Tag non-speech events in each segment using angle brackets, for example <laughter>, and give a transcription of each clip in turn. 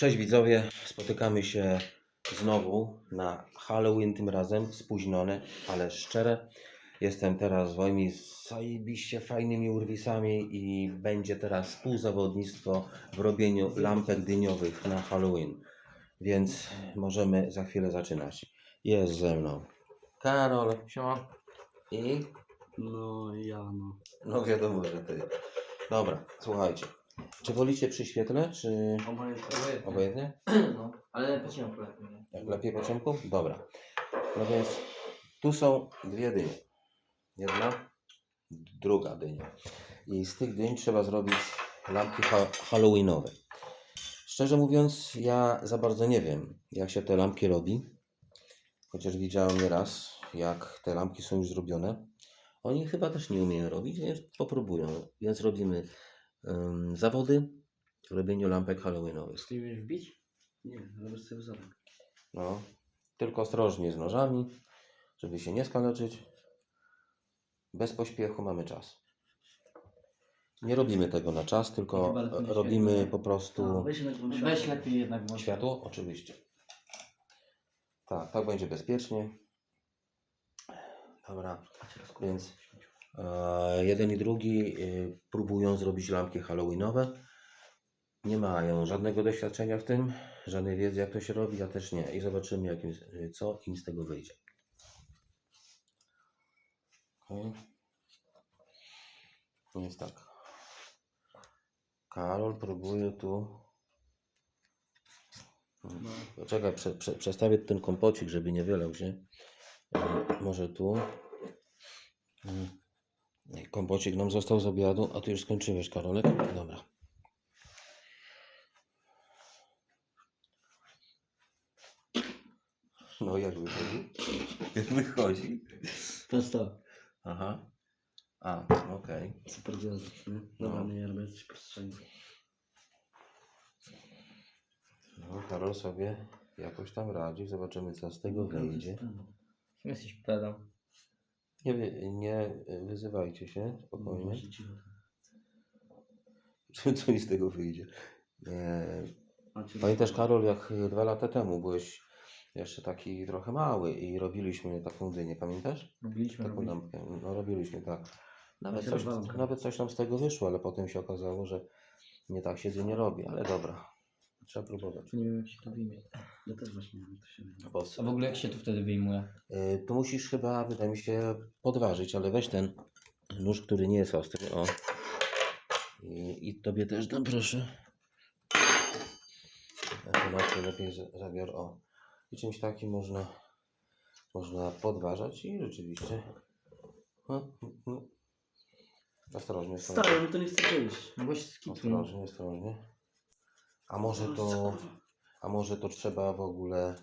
Cześć widzowie, spotykamy się znowu na Halloween, tym razem spóźnione, ale szczere. Jestem teraz z moimi zajebiście fajnymi urwisami i będzie teraz współzawodnictwo w robieniu lampek dyniowych na Halloween. Więc możemy za chwilę zaczynać. Jest ze mną Karol Siema. i No ja no. no wiadomo, że ty. Dobra, słuchajcie. Czy wolicie przy świetle, czy Obojętnie. obojętnie? <clears throat> No, ale po ciemku lepiej, nie? Jak lepiej po ciemku? Dobra. No więc tu są dwie dynie. Jedna, druga dynia. I z tych dyń trzeba zrobić lampki ha halloweenowe. Szczerze mówiąc, ja za bardzo nie wiem, jak się te lampki robi. Chociaż widziałem nieraz, jak te lampki są już zrobione. Oni chyba też nie umieją robić, więc popróbują. Więc robimy ym, zawody w robieniu lampek halloweenowych. Chcesz wbić? Nie, robisz sobie wzorek. No, tylko ostrożnie z nożami, żeby się nie skaleczyć. Bez pośpiechu mamy czas. Nie robimy tego na czas, tylko robimy po prostu No, weź, lepiej jednak włącz. światło, oczywiście. Tak, tak będzie bezpiecznie. Dobra, więc jeden i drugi e, próbują zrobić lampki halloweenowe. Nie mają żadnego doświadczenia w tym, żadnej wiedzy jak to się robi, ja też nie. I zobaczymy jak im, co im z tego wyjdzie. Okay. Jest tak. Karol próbuje tu. No. Poczekaj, prze, prze, przestawię ten kompocik, żeby nie wylał się. E, Może tu. Kompocik nam został z obiadu, a ty już skończyłeś, Karolek? Dobra. No jak wychodzi? Jak wychodzi? Patrz to. Aha. A, okej. Super gwiazd, nie? No. Dobra, nie, ja robię coś przestrzeni. No, Karol sobie jakoś tam radzi. Zobaczymy, co z tego wyjdzie. Jesteś pedał. Nie, nie wyzywajcie się, spokojnie. Co mi z tego wyjdzie? E, Pamiętasz, Karol, jak dwa lata temu byłeś jeszcze taki trochę mały i robiliśmy taką dynię, pamiętasz? Robiliśmy, Taką robiliśmy. lampkę. No, robiliśmy tak. Nawet coś, nawet coś nam z tego wyszło, ale potem się okazało, że nie tak się dynie robi, ale dobra. Trzeba próbować. Nie wiem jak się to wyjmie. Ja też właśnie nie wiem jak to się wyjmie. Bo, A w ogóle jak się to wtedy wyjmuje? e, tu musisz chyba, wydaje mi się, podważyć, ale weź ten nóż, który nie jest ostry. O. I, i tobie też dam, proszę. A to Marku lepiej za- zabior. O. I czymś takim można, można podważać i rzeczywiście. No, no. Ostrożnie, ostrożnie. Stary, mi to nie chce wyjść. No właśnie. Ostrożnie, ostrożnie. A może to, a może to trzeba w ogóle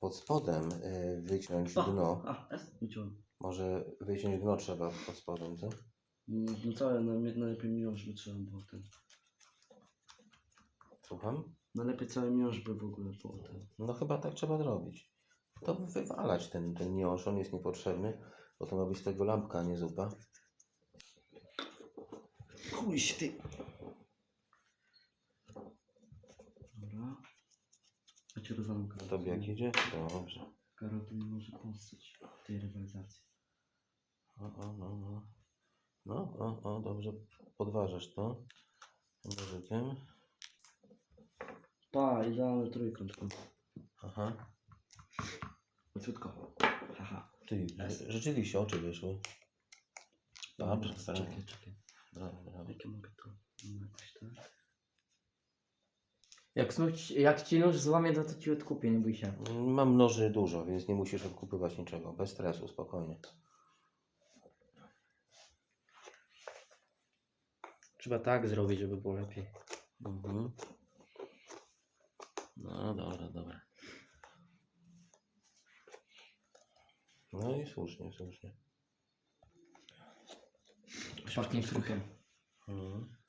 pod spodem y, wyciąć dno. A, jest? Wyciąłem. Może wyciąć dno trzeba pod spodem, co? No całe, najlepiej miąższ by trzeba było ten. Słucham? Najlepiej całe miąższ by w ogóle było ten. No chyba tak trzeba zrobić. To wywalać ten, ten miąższ, on jest niepotrzebny, bo to ma być z tego lampka, a nie zupa. Chuj ty. Dobra. Ja cię rozwalam A tobie jak idzie? Dobrze. Karol to nie może postać w tej rywalizacji. O, o, no, no. No, o, o, dobrze. Podważasz to. Nożykiem. Pa, idealny trójkąt. tu. Aha. Leciutko. Haha. Ty, rze- rzeczywiście oczy wyszły. Dobrze, Czekaj, czekaj. Brawo, brawo. Jakie mogę to? No jakoś tak. Jak, znów, jak ci nóż złamie, to, to ci odkupię, nie bój się. Mam noży dużo, więc nie musisz odkupywać niczego. Bez stresu, spokojnie. Trzeba tak zrobić, żeby było lepiej. Mhm. No dobra, dobra. No i słusznie, słusznie. Pachnie kruchem. Mhm.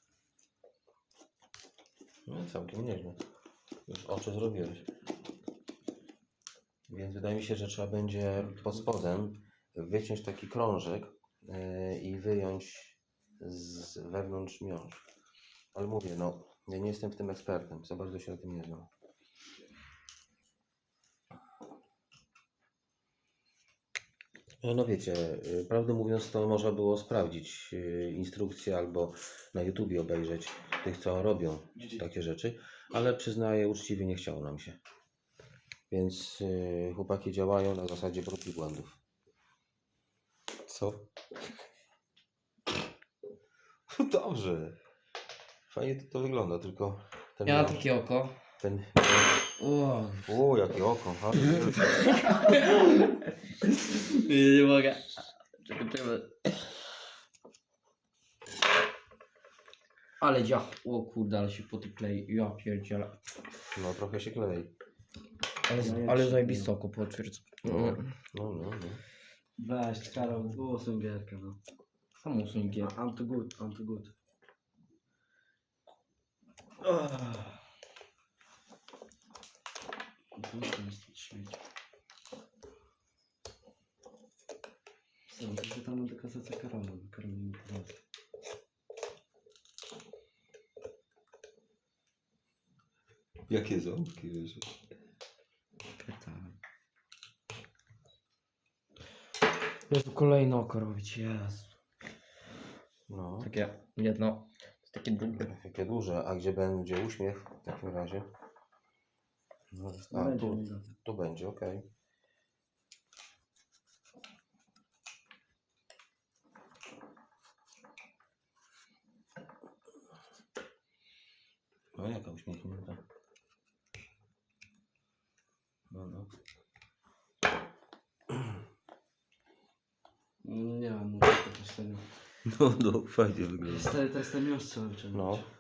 No całkiem nieźle. Już oczy zrobiłeś. Więc wydaje mi się, że trzeba będzie pod spodem wyciąć taki krążek yy, i wyjąć z wewnątrz miąższ. Ale mówię, no Ja nie jestem w tym ekspertem, za bardzo się na tym nie znam. No, no wiecie, y, prawdę mówiąc, to można było sprawdzić y, instrukcje albo na YouTubie obejrzeć tych, co robią takie rzeczy, ale przyznaję, uczciwie nie chciało nam się. Więc y, chłopaki działają na zasadzie prób i błędów. Co? <laughs> Dobrze. Fajnie to, to wygląda, tylko ten, Ja mam miał- takie oko. Ten O, o, jakie oko, ha? nie, nie mogę. Czekaj, czekaj. Ale dziach, o kurde, ale się potyklei. Ja pierdzielę. No trochę się klei. Ale, No, jak ale się zajebiste oko, potwierdz. No, no, no. no. Weź, Karol, usuń gierkę, no. Sam usuń gier. I'm too good, I'm too good. Ah. Co, to się tam do kasacja Karola, nie poradzi. Jakie ząbki, wiesz? Pytałem. Jezu, kolejne oko robić, jest. No. Takie jedno, takie duże. Jakie duże, a gdzie będzie uśmiech w takim razie? No, a, będzie tu, będzie, okej. No jaka uśmiechnięta. No, no. No Nie może to po serio. <laughs> No, no, fajnie wygląda. Stary, to jest ten miąższ cały czas. No.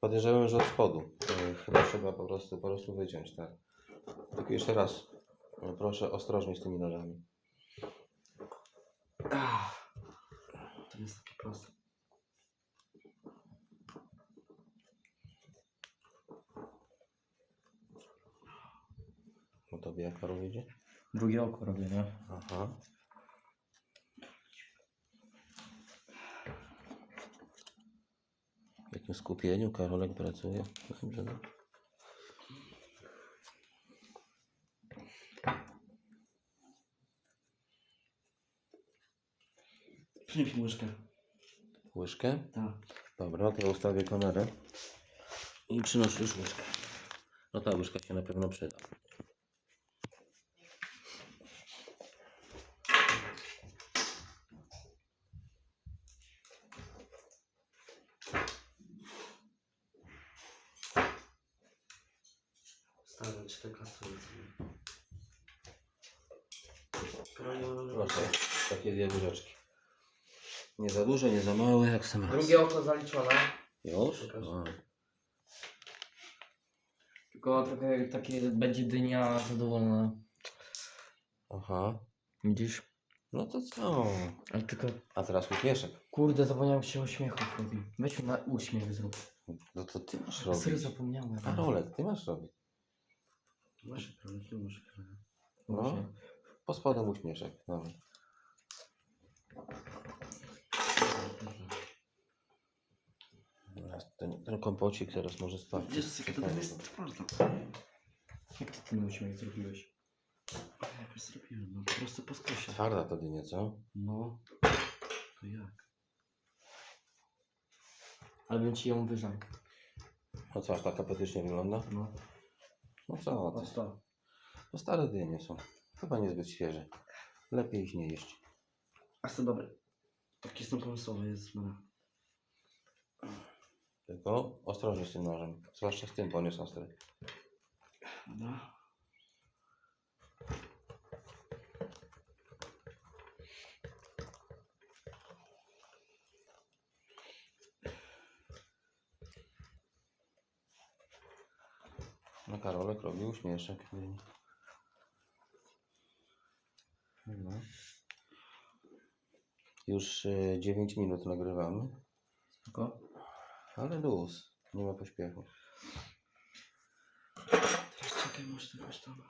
Podejrzewam, że od spodu. Chyba trzeba po prostu, po prostu wyciąć, tak. Tylko jeszcze raz. e, Proszę ostrożnie z tymi nożami. To jest takie proste. No tobie jak Karol idzie? Drugie oko robię, nie? Aha. W jakim skupieniu Karolek pracuje? Dobrze, no. Przynieś łyżkę. Łyżkę? Tak. Dobra, to ja ustawię kamerę. I przynoszę już łyżkę. No ta łyżka się na pewno przyda. Stary, czy te klasy sobie. Karol, Proszę, takie dwie łyżeczki. Nie za duże, nie za małe, jak sam raz. Drugie oko zaliczone. Już? A. Tylko trochę takie będzie dynia zadowolona. Aha. Widzisz? No to co? Ale tylko, A teraz uśmieszek. kurde, zapomniałem się uśmiechów robi. Weź na uśmiech zrób. No to ty masz Serio robić. zapomniałem. Karolek, ty masz robić. Masz Karol, nie masz Karol. No. Właśnie. Po spodem uśmieszek. Dobra. Teraz Ten, ten kompocik teraz może spać. Wiesz, jaka to jest twarda. Jak ty ten uśmiech zrobiłeś? Jakoś zrobiłem, no po prostu po skosie. Twarda to dynia, co? No. To jak? Ale bym ci ją wyżał. No co, aż tak apetycznie wygląda? No. No co ty? sto. To stare dynie są. Chyba niezbyt świeże. Lepiej ich nie jeść. A to dobry. Taki są pomysłowy jest mega. Tylko ostrożnie z tym nożem. Zwłaszcza z tym, bo on jest ostry. Dobra. No Karolek robi uśmieszek. dyni. No. Już e, 9 minut nagrywamy, Spoko. ale luz, nie ma pośpiechu. Teraz czekaj, może jakoś tam.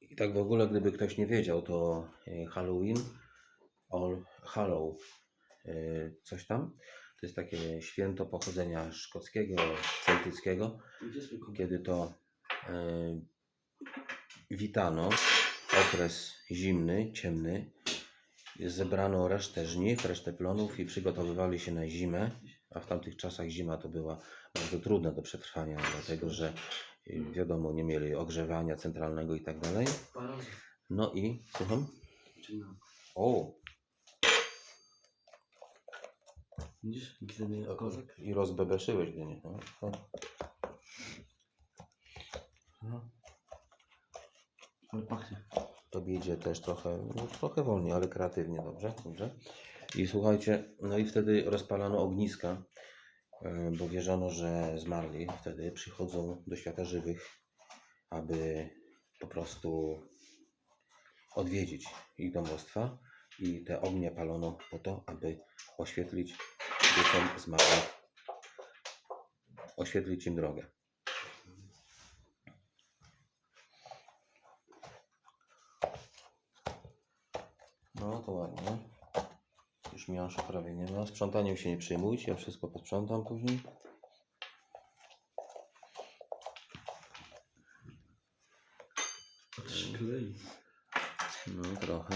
I tak w ogóle, gdyby ktoś nie wiedział, to e, Halloween, All Hallow, e, coś tam, To jest takie święto pochodzenia szkockiego, celtyckiego, Gdzie komputer? kiedy to e, witano okres zimny, ciemny. Zebrano resztę żniw, resztę plonów i przygotowywali się na zimę, a w tamtych czasach zima to była bardzo trudna do przetrwania, dlatego że y, wiadomo, nie mieli ogrzewania centralnego i tak dalej. No i, słucham? O, Widzisz? I rozbebeszyłeś dynię. No, no, Ale pachnie. to idzie też trochę, no, trochę wolniej, ale kreatywnie, dobrze? Dobrze. I słuchajcie, no i wtedy rozpalano ogniska, e, bo wierzono, że zmarli wtedy przychodzą do świata żywych, aby po prostu odwiedzić ich domostwa i te ognie palono po to, aby oświetlić duchom zmarłych, oświetlić im drogę. No to ładnie. Już miąższu prawie nie ma. Sprzątaniem się nie przejmujcie, ja wszystko posprzątam później. Klei. No trochę.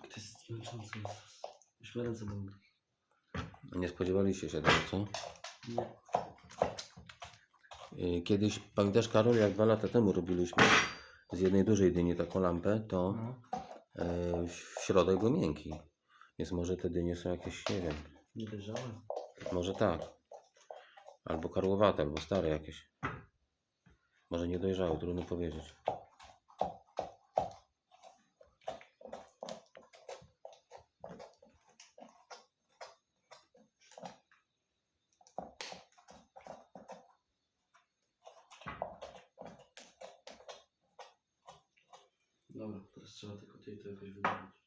To jest męczące. Nie spodziewaliście się tego, co? Nie. Yy, Kiedyś, pamiętasz Karol, jak dwa lata temu robiliśmy z jednej dużej dyni taką lampę, to No. yy, w środek był miękki. Więc może te dynie są jakieś, nie wiem, Nie dojrzałe. może tak. Albo karłowate, albo stare jakieś. Może nie dojrzały, trudno powiedzieć. Dobra, teraz trzeba tylko tutaj to jakoś wydobyć.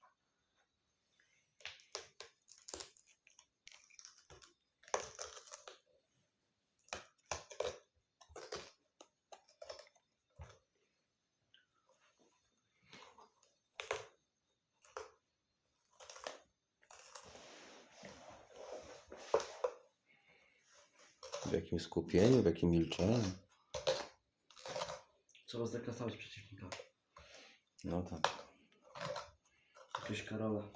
W jakim skupieniu, w jakim milczeniu. Trzeba zdeklasować przeciwnika. No tak. Jakieś Karola.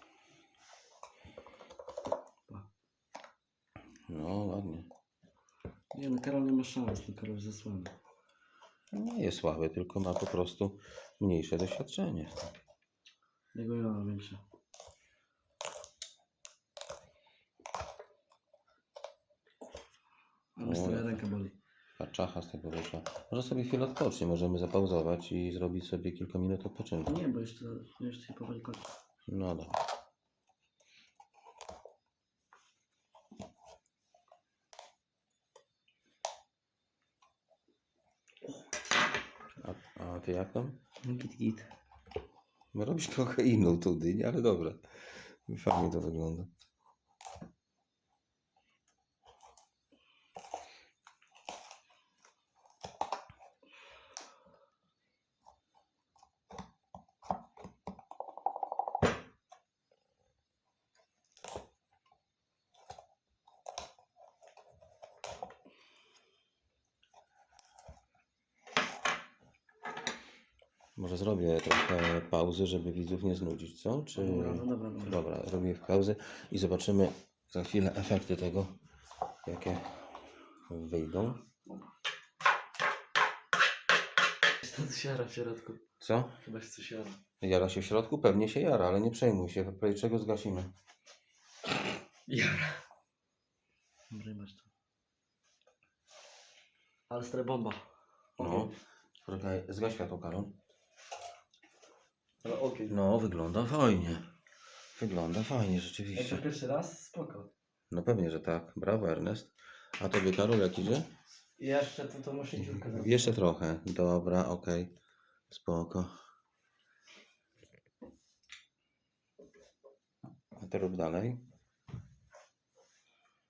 No ładnie. Nie no, Karol nie ma szans, no Karol jest zasłany. Nie jest słaby, tylko ma po prostu mniejsze doświadczenie. Jego ja mam większe. Ale O, stara jak- ręka boli. Ta czacha z tego wyszła. Może sobie chwilę odpocznie, możemy zapauzować i zrobić sobie kilka minut odpoczynku. Nie, bo jeszcze, jeszcze powoli kończę. No dobra. A, a ty jak tam? Git, git. No robisz trochę inną tą dynię, ale dobra. Fajnie to wygląda. Może zrobię trochę pauzy, żeby widzów nie znudzić, co? Czy... Dobra, no dobra, dobra. Dobra, robię pauzę i zobaczymy za chwilę efekty tego, jakie wyjdą. Jest to siara w środku. Co? Chyba się coś jara. Jara się w środku? Pewnie się jara, ale nie przejmuj się, prawie czego zgasimy. Jara. Dobra, masz to. Ale bomba. No. Poczekaj, zgaś światło, Karol. Ale ogień. No, wygląda fajnie. Wygląda fajnie, Jak to rzeczywiście. pierwszy raz? Spoko. No pewnie, że tak. Brawo, Ernest. A tobie, Karol, jak idzie? I jeszcze to, to muszę dziurkę zrobić. Jeszcze trochę. Dobra, okej. Spoko. A to rób dalej.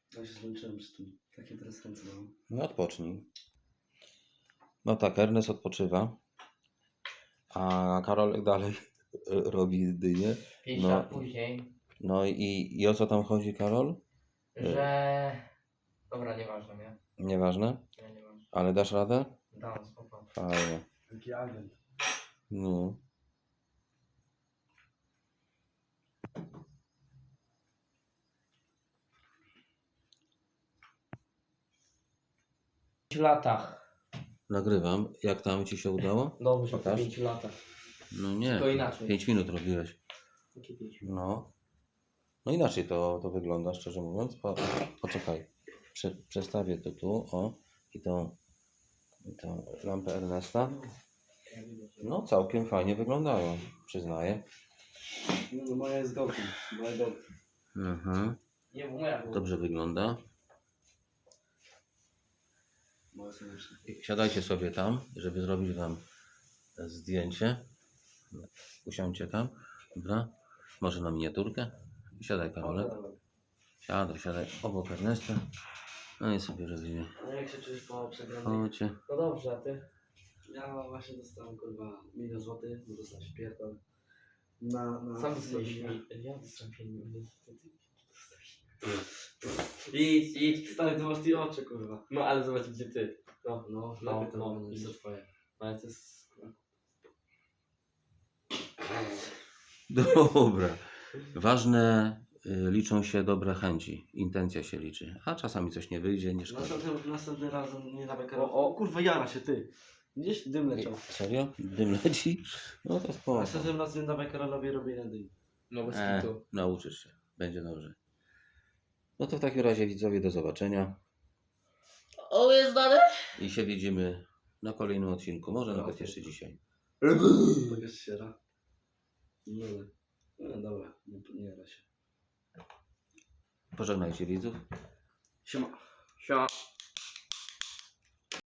To się zmęczyłem z tym. Takie teraz ręce mam. No odpocznij. No tak, Ernest odpoczywa. A Karolek dalej <laughs> robi dynię. 5 No. lat później, No i, i o co tam chodzi, Karol? że... Dobra, nieważne, nie? Nieważne, Nie, nieważne. ale dasz radę? Dam, spoko. Fajnie. Taki agent. No. W 5 latach. Nagrywam. Jak tam ci się udało? <laughs> Dobrze, Pokaż. w 5 latach. No nie. To inaczej. 5 minut robiłeś. Jakie 5? No. No inaczej to, to wygląda, szczerze mówiąc. Po, poczekaj. Prze, przestawię to tu, o. I tą, i tą lampę Ernesta. No całkiem fajnie wyglądają, przyznaję. No, no moja jest gołkiem. Moja gołkiem. Mhm. Nie, bo moja była. Dobrze wygląda. Siadajcie sobie tam, żeby zrobić wam zdjęcie. Usiądźcie tam, dobra? Może na miniaturkę? Siadaj Karolek. Siadaj, siadaj obok Ernesta. No i sobie robimy. A jak się czujesz po przegranej? Chodźcie. No dobrze, a ty? Ja właśnie dostałem kurwa milion złotych, bo dostałem się pierdol. Na, na... Sam dostałeś mi... Ja dostałem pieniądze. Idź, idź. Stary, ty masz te oczy kurwa. No ale zobacz gdzie ty. No, no, No, lepiej to no, wygląda niż to twoje. Ale to jest... kurwa, Dobra. Ważne y, liczą się dobre chęci. Intencja się liczy. A czasami coś nie wyjdzie, nie szkodzi. Następnym, następnym razem nie dawaj O, karol. o. O kurwa, jara się ty. Gdzieś dym leciał. Serio? Dym leci? No to spoko. Następnym razem nie dawaj Karolowi robienia dym. No bez E, kitu. nauczysz się. Będzie dobrze. No to w takim razie widzowie do zobaczenia. O, jest dane? I się widzimy na kolejnym odcinku. Może nawet Okej. jeszcze dzisiaj. Pokaż się ra. No, no dobra, nie, nie jara się. Pożegnajcie widzów. Siema. Siema.